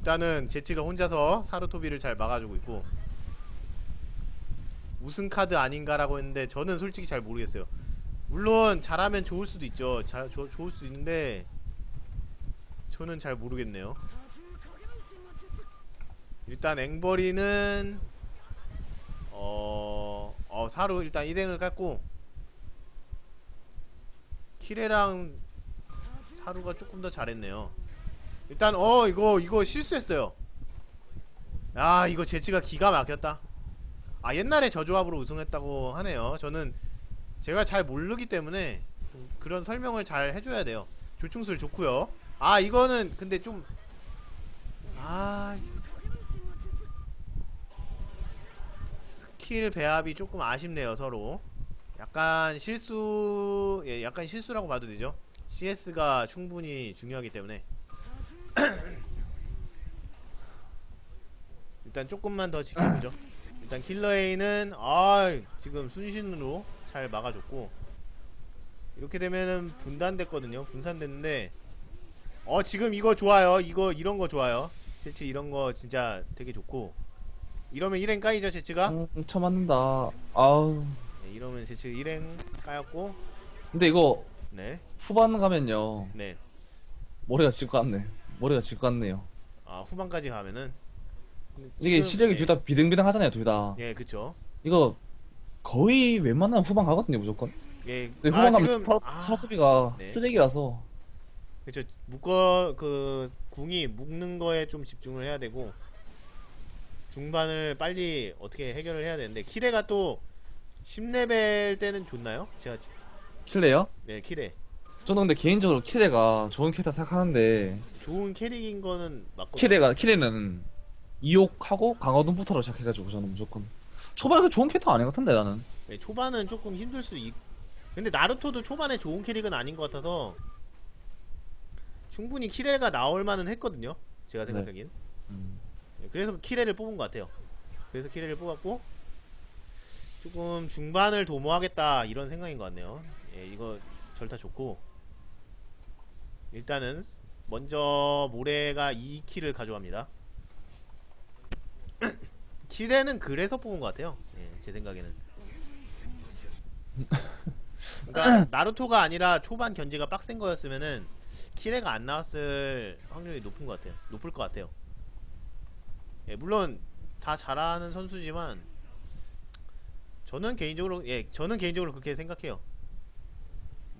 일단은 제치가 혼자서 사르토비를 잘 막아주고 있고 우승 카드 아닌가라고 했는데 저는 솔직히 잘 모르겠어요. 물론 잘하면 좋을 수도 있죠. 잘 조, 좋을 수 있는데 저는 잘 모르겠네요. 일단 앵버리는 어, 어 사루 일단 일행을 깔고 키레랑 사루가 조금 더 잘했네요. 일단 어 이거 이거 실수했어요. 아 이거 제치가 기가 막혔다. 아 옛날에 저 조합으로 우승했다고 하네요. 저는 제가 잘 모르기 때문에 좀 그런 설명을 잘 해줘야 돼요. 조충술 좋고요. 아 이거는 근데 좀 아. 스킬 배합이 조금 아쉽네요, 서로. 약간 실수, 예, 약간 실수라고 봐도 되죠. CS가 충분히 중요하기 때문에. 일단 조금만 더 지켜보죠. 일단 킬러 A는, 아 지금 순신으로 잘 막아줬고. 이렇게 되면은 분단됐거든요. 분산됐는데, 어, 지금 이거 좋아요. 이거, 이런 거 좋아요. 제치 이런 거 진짜 되게 좋고. 이러면 일행 까이죠, 제치가? 음, 쳐맞는다. 아우. 네, 이러면 제치 일행 까였고. 근데 이거 네, 후반 가면요. 네. 머리가 질것 같네. 머리가 질 것 같네요. 아, 후반까지 가면은. 이게 지금, 시력이 네. 둘다 비등비등 하잖아요, 둘 다. 예, 그쵸. 이거 거의 웬만하면 후반 가거든요, 무조건. 예, 근데 아, 후반 가면 지금, 스타, 아, 네. 쓰레기라서. 그쵸. 묶어, 그, 궁이 묶는 거에 좀 집중을 해야 되고, 중반을 빨리 어떻게 해결을 해야 되는데, 키레가 또, 10레벨 때는 좋나요? 제가, 지- 킬레요? 네, 키레. 저는 근데 개인적으로 키레가 좋은 캐릭터 생각하는데, 좋은 캐릭인 거는 맞고. 키레가, 키레는 이옥하고 강화동부터로 시작해가지고 저는 무조건. 초반에 그 좋은 캐릭터 아닌 것 같은데, 나는. 네, 초반은 조금 힘들 수 있... 근데 나루토도 초반에 좋은 캐릭은 아닌 것 같아서, 충분히 키레가 나올 만은 했거든요. 제가 네. 생각하기엔. 음. 네, 그래서 키레를 뽑은 것 같아요. 그래서 키레를 뽑았고 조금 중반을 도모하겠다 이런 생각인 것 같네요. 예, 이거 절타 좋고 일단은 먼저 모래가 2키를 가져갑니다. 키레는 그래서 뽑은 것 같아요. 예, 제 생각에는. 그러니까 나루토가 아니라 초반 견제가 빡센 거였으면은 키레가 안 나왔을 확률이 높은 것 같아요. 높을 것 같아요. 예, 물론 다 잘하는 선수지만 저는 개인적으로 예, 저는 개인적으로 그렇게 생각해요.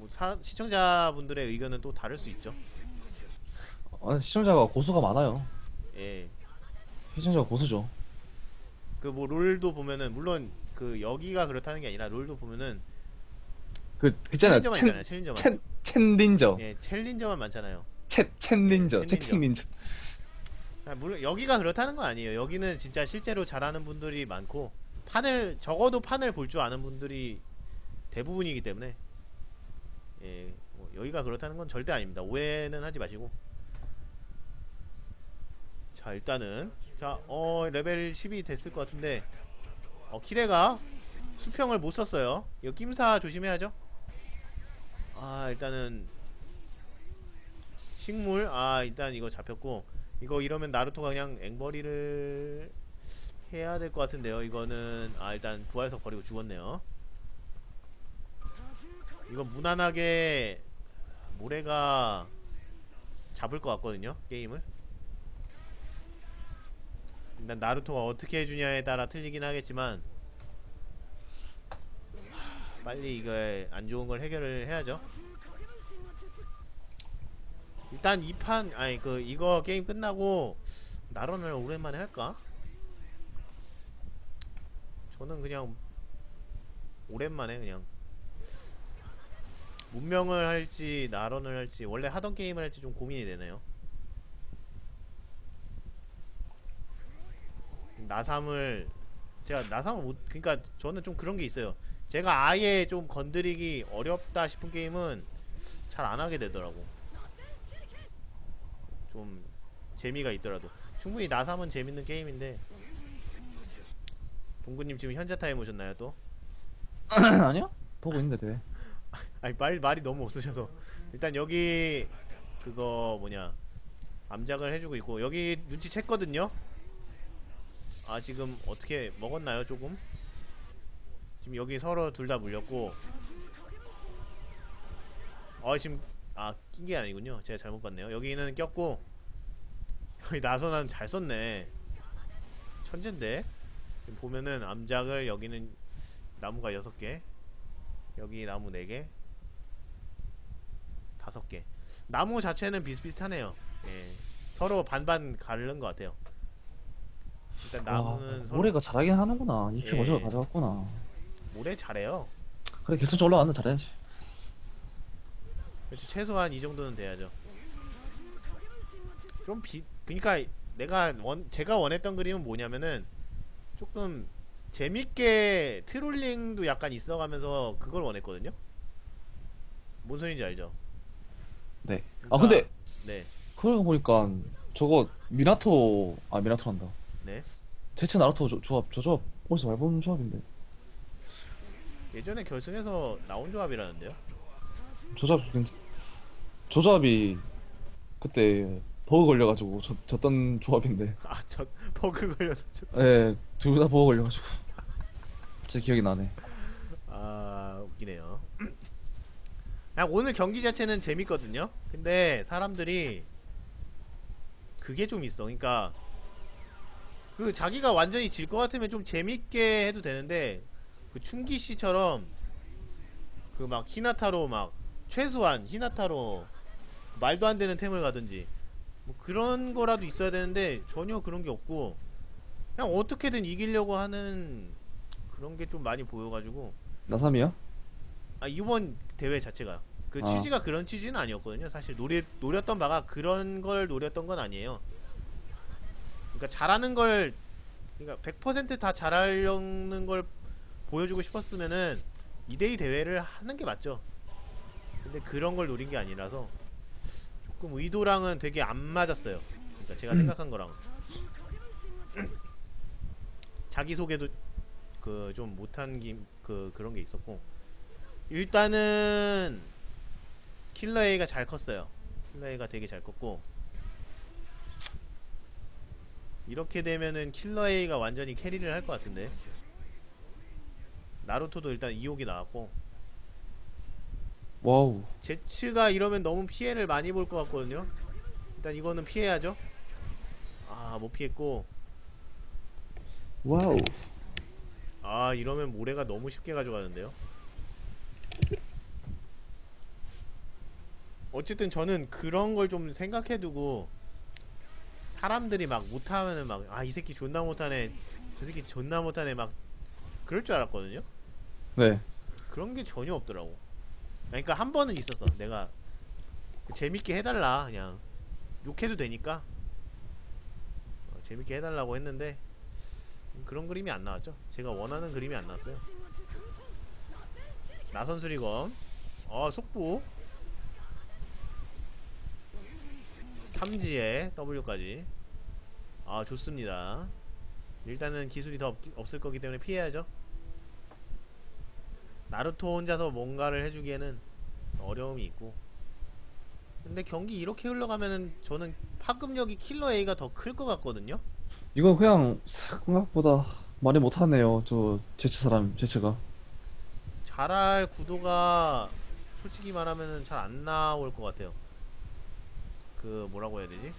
뭐 사- 시청자분들의 의견은 또 다를 수 있죠. 아, 시청자가 고수가 많아요. 예, 시청자가 고수죠. 그 뭐 롤도 보면은 물론 그 여기가 그렇다는 게 아니라 롤도 보면은 그, 그잖아요. 챌린저만 첸, 있잖아요. 챌린저만. 첸, 첸린저. 예, 챌린저만 많잖아요. 채, 첸린저. 예, 채팅 닌저. 아, 물론 여기가 그렇다는 건 아니에요. 여기는 진짜 실제로 잘하는 분들이 많고 판을 적어도 판을 볼 줄 아는 분들이 대부분이기 때문에 예, 뭐 여기가 그렇다는 건 절대 아닙니다. 오해는 하지 마시고 자 일단은 자 어 레벨 10이 됐을 것 같은데 어 키레가 수평을 못 썼어요. 이거 낌사 조심해야죠. 아 일단은 식물 아 일단 이거 잡혔고 이거 이러면 나루토가 그냥 앵벌이를 해야 될 것 같은데요. 이거는 아 일단 부활석 버리고 죽었네요. 이거 무난하게 모래가 잡을 것 같거든요. 게임을. 일단 나루토가 어떻게 해주냐에 따라 틀리긴 하겠지만 하, 빨리 이거 안 좋은 걸 해결을 해야죠. 일단 이 판 아니 그 이거 게임 끝나고 나런을 오랜만에 할까? 저는 그냥 오랜만에 그냥 문명을 할지 나런을 할지 원래 하던 게임을 할지 좀 고민이 되네요. 나삼을 제가 나삼을 못 그러니까 저는 좀 그런 게 있어요. 제가 아예 좀 건드리기 어렵다 싶은 게임은 잘 안 하게 되더라고. 좀 재미가 있더라도 충분히 나삼은 재밌는 게임인데 동구님 지금 현자 타임 오셨나요 또? 아니요? 보고 있는데 돼. 아니 말 말이 너무 없으셔서. 일단 여기 그거 뭐냐 암작을 해주고 있고 여기 눈치챘거든요? 아 지금 어떻게 먹었나요 조금? 지금 여기 서로 둘 다 물렸고. 어 지금 아 낀 게 아니군요. 제가 잘못 봤네요. 여기는 꼈고 여기 나선한 잘 썼네. 천재인데? 지금 보면은 암작을 여기는 나무가 6개 여기 나무 4개 5개 나무 자체는 비슷비슷하네요 예 서로 반반 가른 것 같아요 일단 나무는 와, 서로 올해가 잘하긴 하는구나. 이렇게 예. 먼저 가져갔구나. 모래 잘해요 그래 결승전 올라왔는 잘해야지. 그렇죠 최소한 이 정도는 돼야죠 좀 비 그니까 내가 원 제가 원했던 그림은 뭐냐면은 조금 재밌게 트롤링도 약간 있어가면서 그걸 원했거든요 뭔 소리인지 알죠 네. 아 근데 네 그러고 보니까 저거 미나토 아 미나토란다. 네. 제체 나루토 조, 조합 저 조합 어디서 많이 본 조합인데 예전에 결승에서 나온 조합이라는데요 저 조합 저 조합이 그때 버그 걸려가지고 졌, 졌던 조합인데 아 저 버그 걸려서 저... 예둘 다 버그 걸려가지고 제 기억이 나네. 아 웃기네요. 그냥 오늘 경기 자체는 재밌거든요. 근데 사람들이 그게 좀 있어. 그러니까 그 자기가 완전히 질 것 같으면 좀 재밌게 해도 되는데 그 춘기 씨처럼 그 막 히나타로 막 최소한 히나타로 말도 안 되는 템을 가든지 뭐 그런 거라도 있어야 되는데 전혀 그런 게 없고 그냥 어떻게든 이기려고 하는 그런 게 좀 많이 보여가지고 나삼이야? 아 이번 대회 자체가 그 아. 취지가 그런 취지는 아니었거든요. 사실 노리 노렸던 바가 그런 걸 노렸던 건 아니에요. 그러니까 잘하는 걸 그러니까 100%다 잘하려는 걸 보여주고 싶었으면은 2대2 대회를 하는 게 맞죠. 근데 그런 걸 노린 게 아니라서 조금 의도랑은 되게 안 맞았어요. 그러니까 제가 생각한 거랑. 자기 소개도 그 좀 못한 김 그 그런 게 있었고. 일단은 킬러 A가 잘 컸어요. 킬러 A가 되게 잘 컸고. 이렇게 되면은 킬러 A가 완전히 캐리를 할 것 같은데. 나루토도 일단 2호기 나왔고 와우. 제츠가 이러면 너무 피해를 많이 볼 것 같거든요. 일단 이거는 피해야죠. 아 못 피했고 와우. 아 이러면 모래가 너무 쉽게 가져가는데요. 어쨌든 저는 그런 걸 좀 생각해두고 사람들이 막 못하면은 막 아 이 새끼 존나 못하네 저 새끼 존나 못하네 막 그럴 줄 알았거든요. 네. 그런 게 전혀 없더라고. 그러니까 한 번은 있었어. 내가 재밌게 해달라 그냥 욕해도 되니까 어, 재밌게 해달라고 했는데 그런 그림이 안 나왔죠. 제가 원하는 그림이 안 나왔어요. 나선 수리검, 어 속보, 탐지에 W까지. 아 좋습니다. 일단은 기술이 더 없, 없을 거기 때문에 피해야죠. 나루토 혼자서 뭔가를 해주기에는 어려움이 있고 근데 경기 이렇게 흘러가면은 저는 파급력이 킬러 A가 더 클 것 같거든요 이건 그냥 생각보다 많이 못하네요. 저 제체 사람 제체가. 잘할 구도가 솔직히 말하면은 잘 안 나올 것 같아요 그 뭐라고 해야 되지?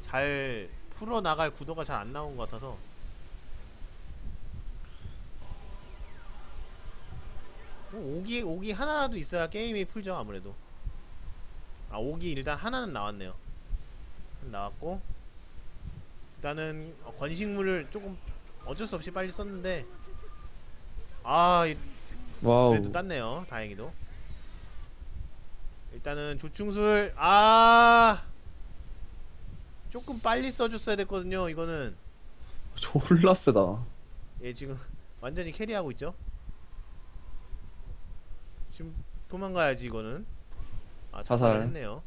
잘 풀어 나갈 구도가 잘 안 나온 것 같아서 오기 오기 하나라도 있어야 게임이 풀죠 아무래도. 아 오기 일단 하나는 나왔네요. 나왔고 일단은 건식물을 조금 어쩔 수 없이 빨리 썼는데 아 이- 와우. 그래도 땄네요 다행히도. 일단은 조충술 아! 조금 빨리 써줬어야 됐거든요 이거는. 졸라 세다. 얘 지금 완전히 캐리하고 있죠 지금 도망가야지 이거는. 아 자살을 자살. 했네요.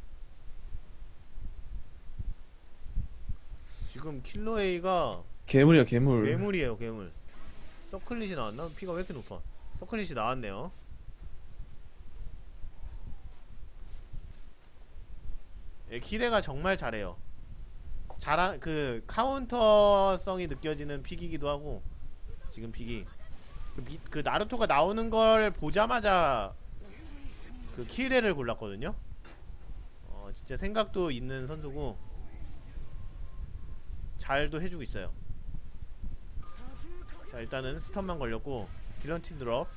지금 킬러 A가 괴물이야 괴물. 괴물이에요 괴물. 서클릿이 나왔나? 피가 왜 이렇게 높아? 서클릿이 나왔네요. 예, 키레가 정말 잘해요. 잘한 그 카운터성이 느껴지는 픽이기도 하고 지금 픽이 그, 미- 그 나루토가 나오는 걸 보자마자 그 키레를 골랐거든요. 어 진짜 생각도 있는 선수고 잘도 해주고 있어요. 자 일단은 스턴만 걸렸고 기런틴 드롭.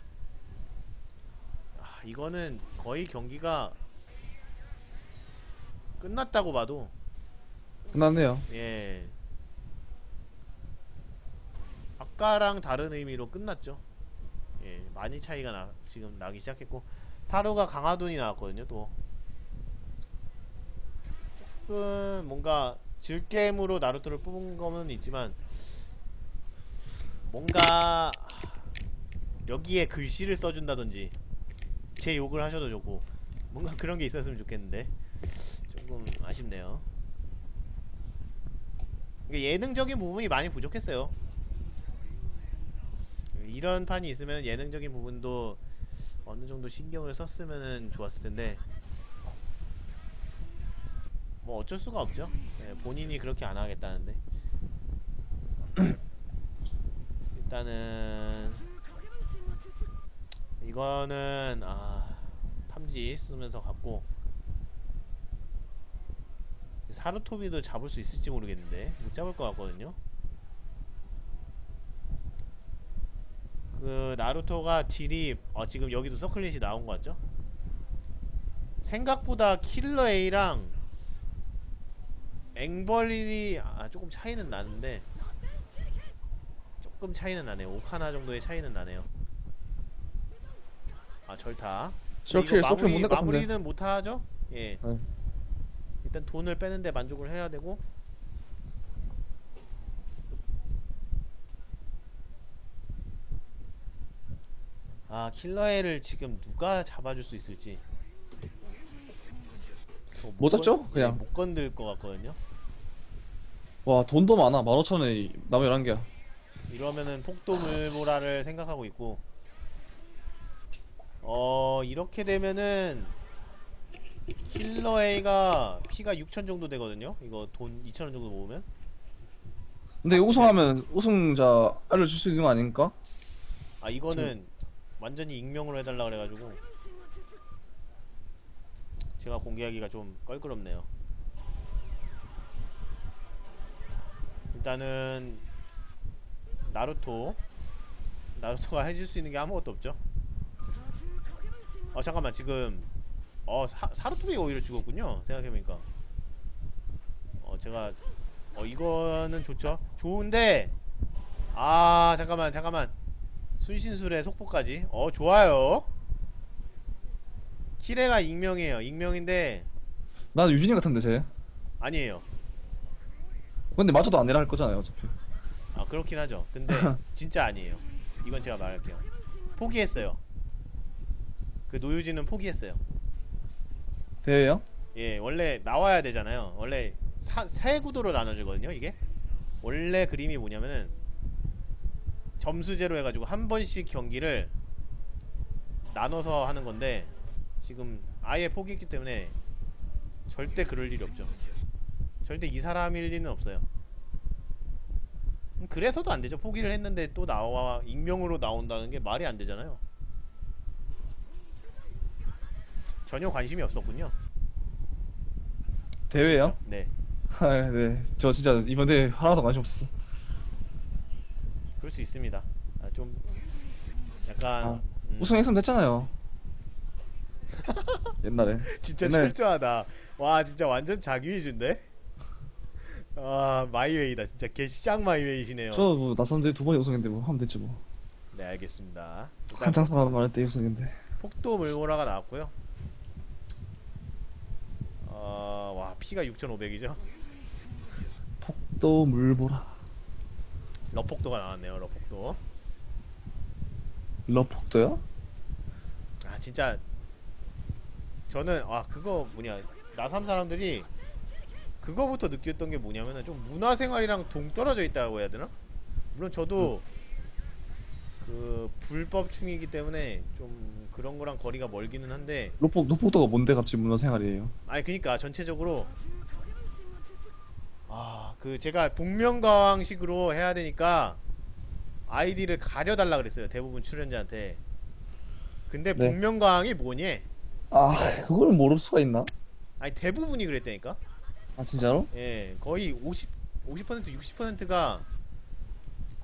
아 이거는 거의 경기가 끝났다고 봐도 끝났네요. 예. 아까랑 다른 의미로 끝났죠. 예, 많이 차이가 나 지금 나기 시작했고 사루가 강화돈이 나왔거든요. 또 조금 뭔가 질겜으로 나루토를 뽑은 거는 있지만 뭔가 여기에 글씨를 써준다든지 제 욕을 하셔도 좋고 뭔가 그런 게 있었으면 좋겠는데 조금 아쉽네요. 예능적인 부분이 많이 부족했어요. 이런 판이 있으면 예능적인 부분도 어느 정도 신경을 썼으면 좋았을 텐데 뭐 어쩔 수가 없죠. 예, 본인이 그렇게 안 하겠다는데 일단은 이거는 아 탐지 쓰면서 갔고 사루토비도 잡을 수 있을지 모르겠는데 못 잡을 것 같거든요. 그 나루토가 딜이 어 지금 여기도 서클릿이 나온 것 같죠? 생각보다 킬러 A랑 앵벌이 아 조금 차이는 나는데 조금 차이는 나네요. 오카나 정도의 차이는 나네요. 아 절타. 서클 이거 마무리. 마무리는 못하죠? 예. 네. 일단 돈을 빼는데 만족을 해야 되고 아 킬러애를 지금 누가 잡아줄 수 있을지 어, 못 잡죠? 건- 그냥. 예, 못 건들 것 같거든요 와 돈도 많아. 15,000원에 나무 11개야. 이러면은 폭도물보라를 생각하고 있고 어 이렇게 되면은 킬러 A가 피가 6천 정도 되거든요 이거 돈 2천 원 정도 모으면 근데 우승하면 우승자 알려줄 수 있는 거 아닙니까? 아 이거는 완전히 익명으로 해달라 그래가지고 제가 공개하기가 좀 껄끄럽네요. 일단은 나루토 나루토가 해줄 수 있는 게 아무것도 없죠. 어 잠깐만 지금 어 사, 사루토비가 오히려 죽었군요. 생각해보니까 어 제가 어 이거는 좋죠. 좋은데 아 잠깐만 잠깐만 순신술의 속보까지. 어 좋아요. 키레가 익명이에요. 익명인데 난 유진이 같은데 쟤. 아니에요. 근데 맞춰도 안 내라 할 거잖아요 어차피. 아 그렇긴 하죠. 근데 진짜 아니에요. 이건 제가 말할게요. 포기했어요. 그 노유진은 포기했어요. 대회요? 예 원래 나와야 되잖아요. 원래 사, 세 구도로 나눠지거든요 이게. 원래 그림이 뭐냐면은 점수제로 해가지고 한 번씩 경기를 나눠서 하는 건데 지금 아예 포기했기 때문에 절대 그럴 일이 없죠. 절대 이 사람일 리는 없어요. 음, 그래서도 안 되죠. 포기를 했는데 또 나와 익명으로 나온다는 게 말이 안 되잖아요. 전혀 관심이 없었군요. 대회요? 네. 아, 네. 저 진짜 이번 대회 하나도 관심 없었어. 그럴 수 있습니다. 아, 좀 약간 아, 음, 우승 했으면 됐잖아요. 옛날에. 진짜 옛날- 철저하다. 와 진짜 완전 자기 위주인데. 아 마이웨이다. 진짜 개쌍 마이웨이시네요. 저 뭐 나선대 두 번에 우승했는데 뭐 하면 됐지 뭐. 네 알겠습니다. 사람 많을 때 우승했는데. 폭도 물고라가 나왔고요. 어, 와 피가 6,500이죠. 또 물보라. 러폭도가 나왔네요. 러폭도. 러폭도요? 아 진짜 저는 아 그거 뭐냐 나삼 사람들이 그거부터 느꼈던 게 뭐냐면은 좀 문화생활이랑 동떨어져 있다고 해야 되나? 물론 저도 그 불법충이기 때문에 좀 그런 거랑 거리가 멀기는 한데 러폭 러폭도가 뭔데 갑자기 문화생활이에요? 아니 그니까 전체적으로 아, 그 제가 복면가왕식으로 해야 되니까 아이디를 가려달라 그랬어요. 대부분 출연자한테. 근데 네. 복면가왕이 뭐니? 아 그걸 모를 수가 있나? 아니 대부분이 그랬다니까. 아 진짜로? 예, 거의 50 50% 60%가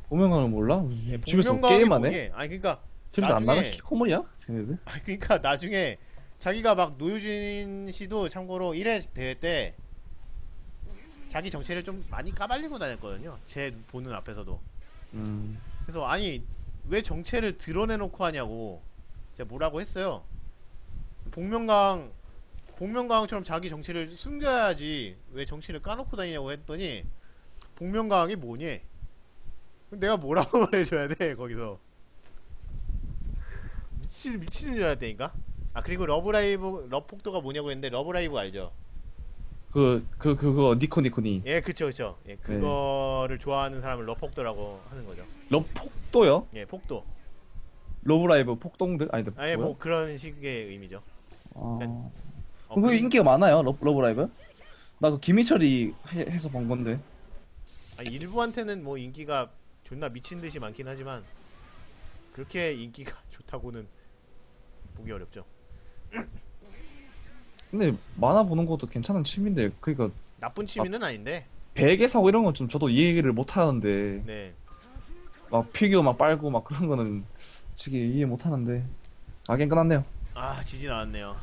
보면가는 몰라? 집에서 게임하네? 아니 그러니까 집에서 안 나가? 나중에- 히코모리야? 쟤네들? 아니 그러니까 나중에 자기가 막 노유진 씨도 참고로 1회 대회 때 자기 정체를 좀 많이 까발리고 다녔거든요. 제 보는 앞에서도. 음 그래서 아니 왜 정체를 드러내놓고 하냐고 제가 뭐라고 했어요. 복면가왕 복면가왕처럼 자기 정체를 숨겨야지 왜 정체를 까놓고 다니냐고 했더니 복면가왕이 뭐니? 내가 뭐라고 말해줘야 돼 거기서 미친 미치는 줄 알았다니까. 아 그리고 러브라이브 러폭도가 뭐냐고 했는데 러브라이브 알죠? 그, 그, 그거, 니코 니코니. 예 그쵸 그쵸. 예 그거를 좋아하는 사람을 러폭도라고 하는 거죠. 러폭도요? 예 폭도. 러브라이브 폭동들? 아니, 아 예 뭐야? 뭐 그런 식의 의미죠. 아... 어, 그거 그리고- 인기가 많아요, 러, 러브라이브? 나 그 김희철이 해, 해서 본 건데. 아니, 일부한테는 뭐 인기가 존나 미친 듯이 많긴 하지만 그렇게 인기가 좋다고는 보기 어렵죠. 근데 만화 보는 것도 괜찮은 취미인데, 그니까, 나쁜 취미는 아닌데, 베개 사고 이런 건 좀 저도 이해를 못 하는데, 네. 막 피규어 막 빨고 막 그런 거는 솔직히 이해 못 하는데. 아, 게임 끝났네요. 아 지지 나왔네요.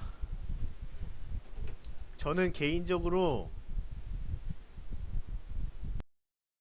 저는 개인적으로